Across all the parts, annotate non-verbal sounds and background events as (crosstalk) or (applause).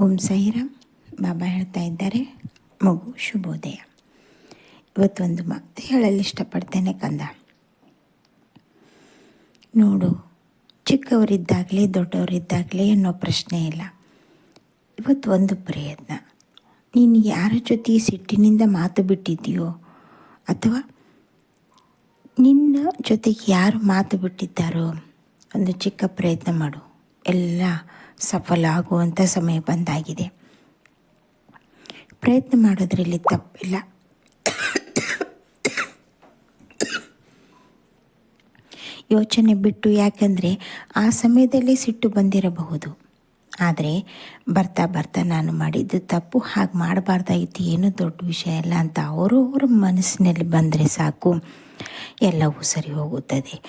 ಓಂ ಸಾಯಿರಾಮ್ ಬಾಬಾ ಹೇಳ್ತಾ ಇದ್ದಾರೆ, ಮಗು ಶುಭೋದಯ. ಇವತ್ತೊಂದು ಮಾತು ಹೇಳಲು ಇಷ್ಟಪಡ್ತೇನೆ ಕಂದ. ನೋಡು, ಚಿಕ್ಕವರಿದ್ದಾಗಲಿ, ದೊಡ್ಡವರಿದ್ದಾಗಲಿ ಅನ್ನೋ ಪ್ರಶ್ನೆ ಇಲ್ಲ. ಇವತ್ತು ಒಂದು ಪ್ರಯತ್ನ. ನೀನು ಯಾರ ಜೊತೆ ಸಿಟ್ಟಿನಿಂದ ಮಾತು ಬಿಟ್ಟಿದ್ದೀಯೋ, ಅಥವಾ ನಿನ್ನ ಜೊತೆಗೆ ಯಾರು ಮಾತು ಬಿಟ್ಟಿದ್ದಾರೋ, ಒಂದು ಚಿಕ್ಕ ಪ್ರಯತ್ನ ಮಾಡು. ಎಲ್ಲ ಸಫಲ ಆಗುವಂಥ ಸಮಯ ಬಂದಾಗಿದೆ. ಪ್ರಯತ್ನ ಮಾಡೋದ್ರಲ್ಲಿ ತಪ್ಪಿಲ್ಲ. ಯೋಚನೆ ಬಿಟ್ಟು ಯಾಕಂದರೆ ಆ ಸಮಯದಲ್ಲಿ ಸಿಟ್ಟು ಬಂದಿರಬಹುದು. ಆದರೆ ಬರ್ತಾ ಬರ್ತಾ ನಾನು ಮಾಡಿದ್ದು ತಪ್ಪು, ಹಾಗೆ ಮಾಡಬಾರ್ದಾಗಿತ್ತು, ಏನೂ ದೊಡ್ಡ ವಿಷಯ ಇಲ್ಲ ಅಂತ ಅವರವರ ಮನಸ್ಸಿನಲ್ಲಿ ಬಂದರೆ ಸಾಕು. ಎಲ್ಲವೂ ಸರಿ ಹೋಗುತ್ತದೆ.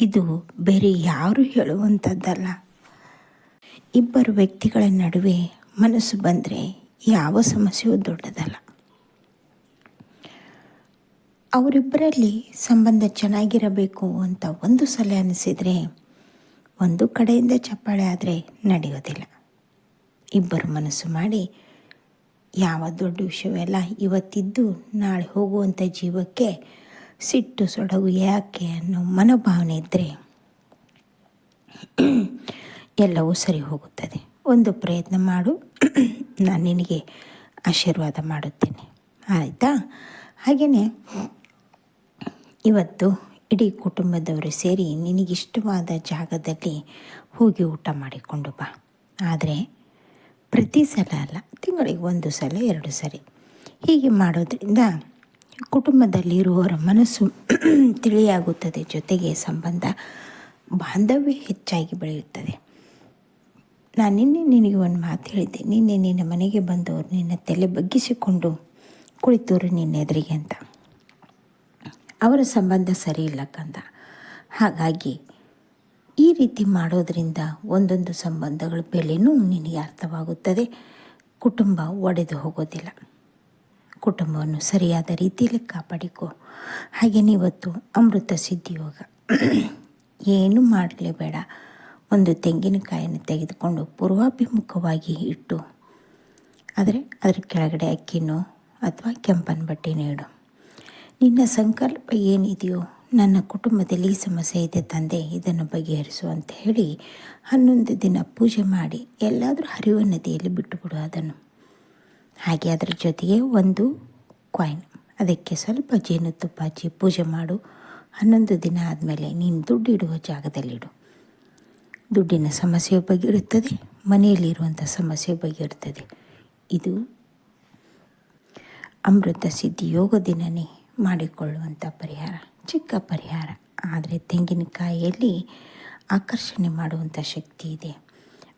ಇದು ಬೇರೆ ಯಾರು ಹೇಳುವಂಥದ್ದಲ್ಲ ಇಬ್ಬರು ವ್ಯಕ್ತಿಗಳ ನಡುವೆ ಮನಸ್ಸು ಬಂದರೆ ಯಾವ ಸಮಸ್ಯೆಯೂ ದೊಡ್ಡದಲ್ಲ. ಅವರಿಬ್ಬರಲ್ಲಿ ಸಂಬಂಧ ಚೆನ್ನಾಗಿರಬೇಕು ಅಂತ ಒಂದು ಸಲ ಅನಿಸಿದರೆ ಒಂದು ಕಡೆಯಿಂದ ಚಪ್ಪಾಳೆ ಆದರೆ ನಡೆಯೋದಿಲ್ಲ. ಇಬ್ಬರು ಮನಸ್ಸು ಮಾಡಿ, ಯಾವ ದೊಡ್ಡ ವಿಷಯವೆಲ್ಲ ಇವತ್ತಿದ್ದು ನಾಳೆ ಹೋಗುವಂಥ ಜೀವಕ್ಕೆ ಸಿಟ್ಟು ಸೊಡಗು ಯಾಕೆ ಅನ್ನೋ ಮನೋಭಾವನೆ ಇದ್ದರೆ ಎಲ್ಲವೂ ಸರಿ ಹೋಗುತ್ತದೆ. ಒಂದು ಪ್ರಯತ್ನ ಮಾಡು. ನಾನು ನಿನಗೆ ಆಶೀರ್ವಾದ ಮಾಡುತ್ತೇನೆ. ಆಯಿತಾ? ಹಾಗೆಯೇ ಇವತ್ತು ಇಡೀ ಕುಟುಂಬದವರು ಸೇರಿ ನಿನಗಿಷ್ಟವಾದ ಜಾಗದಲ್ಲಿ ಹೋಗಿ ಊಟ ಮಾಡಿಕೊಂಡು ಬಾ. ಆದರೆ ಪ್ರತಿ ಸಲ ಅಲ್ಲ, ತಿಂಗಳಿಗೆ ಒಂದು ಸಲ, ಎರಡು ಸರಿ. ಹೀಗೆ ಮಾಡೋದ್ರಿಂದ ಕುಟುಂಬದಲ್ಲಿರುವವರ ಮನಸ್ಸು ತಿಳಿಯಾಗುತ್ತದೆ. ಜೊತೆಗೆ ಸಂಬಂಧ, ಬಾಂಧವ್ಯ ಹೆಚ್ಚಾಗಿ ಬೆಳೆಯುತ್ತದೆ. ನಾನು ನಿನ್ನೆ ನಿನಗೆ ಒಂದು ಮಾತು ಹೇಳಿದ್ದೆ. ನಿನ್ನೆ ನಿನ್ನ ಮನೆಗೆ ಬಂದವರು ನಿನ್ನ ತಲೆ ಬಗ್ಗಿಸಿಕೊಂಡು ಕುಳಿತವರು ನಿನ್ನ ಎದುರಿಗೆ ಅಂತ. ಅವರ ಸಂಬಂಧ ಸರಿ ಇಲ್ಲ ಕಂದ. ಹಾಗಾಗಿ ಈ ರೀತಿ ಮಾಡೋದರಿಂದ ಒಂದೊಂದು ಸಂಬಂಧಗಳ ಬೆಲೆನೂ ನಿನಗೆ ಅರ್ಥವಾಗುತ್ತದೆ. ಕುಟುಂಬ ಒಡೆದು ಹೋಗೋದಿಲ್ಲ. ಕುಟುಂಬವನ್ನು ಸರಿಯಾದ ರೀತಿಯಲ್ಲಿ ಕಾಪಾಡಿಕೋ. ಹಾಗೆಯೇ ಇವತ್ತು ಅಮೃತ ಸಿದ್ಧಿಯೋಗ. (clears throat) ಏನು ಮಾಡಲೇಬೇಡ. ಒಂದು ತೆಂಗಿನಕಾಯನ್ನು ತೆಗೆದುಕೊಂಡು ಪೂರ್ವಾಭಿಮುಖವಾಗಿ ಇಟ್ಟು, ಆದರೆ ಅದರ ಕೆಳಗಡೆ ಅಕ್ಕಿನೋ ಅಥವಾ ಕೆಂಪನ ಬಟ್ಟೆನೋ ಇಡು. ನಿನ್ನ ಸಂಕಲ್ಪ ಏನಿದೆಯೋ, ನನ್ನ ಕುಟುಂಬದಲ್ಲಿ ಈ ಸಮಸ್ಯೆ ಇದೆ ತಂದೆ, ಇದನ್ನು ಬಗೆಹರಿಸು ಅಂತ ಹೇಳಿ ಹನ್ನೊಂದು ದಿನ ಪೂಜೆ ಮಾಡಿ ಎಲ್ಲಾದರೂ ಹರಿವ ನದಿಯಲ್ಲಿ ಬಿಟ್ಟುಬಿಡು ಅದನ್ನು. ಹಾಗೆ ಅದರ ಜೊತೆಗೆ ಒಂದು ಕಾಯಿನ್ ಅದಕ್ಕೆ ಸ್ವಲ್ಪ ಜೇನುತುಪ್ಪ ಹಚ್ಚಿ ಪೂಜೆ ಮಾಡು. ಹನ್ನೊಂದು ದಿನ ಆದಮೇಲೆ ನೀನು ದುಡ್ಡು ಇಡುವ ಜಾಗದಲ್ಲಿಡು. ದುಡ್ಡಿನ ಸಮಸ್ಯೆ ಬಗೆಯಿರುತ್ತದೆ ಮನೆಯಲ್ಲಿರುವಂಥ ಸಮಸ್ಯೆ ಬಗೆಯಿರುತ್ತದೆ ಇದು ಅಮೃತ ಸಿದ್ಧಿ ಯೋಗ ದಿನನೇ ಮಾಡಿಕೊಳ್ಳುವಂಥ ಪರಿಹಾರ, ಚಿಕ್ಕ ಪರಿಹಾರ. ಆದರೆ ತೆಂಗಿನಕಾಯಿಯಲ್ಲಿ ಆಕರ್ಷಣೆ ಮಾಡುವಂಥ ಶಕ್ತಿ ಇದೆ,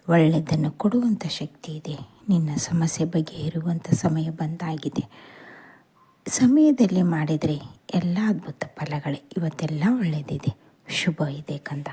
ಒಳ್ಳೆಯದನ್ನು ಕೊಡುವಂಥ ಶಕ್ತಿ ಇದೆ. ನಿನ್ನ ಸಮಸ್ಯೆ ಬಗೆಹರುವಂಥ ಸಮಯ ಬಂದಾಗಿದೆ. ಸಮಯದಲ್ಲಿ ಮಾಡಿದರೆ ಎಲ್ಲ ಅದ್ಭುತ ಫಲಗಳೇ, ಇವತ್ತೆಲ್ಲ ಒಳ್ಳೆಯದಿದೆ. ಶುಭ ಇದೆ ಕಂದ.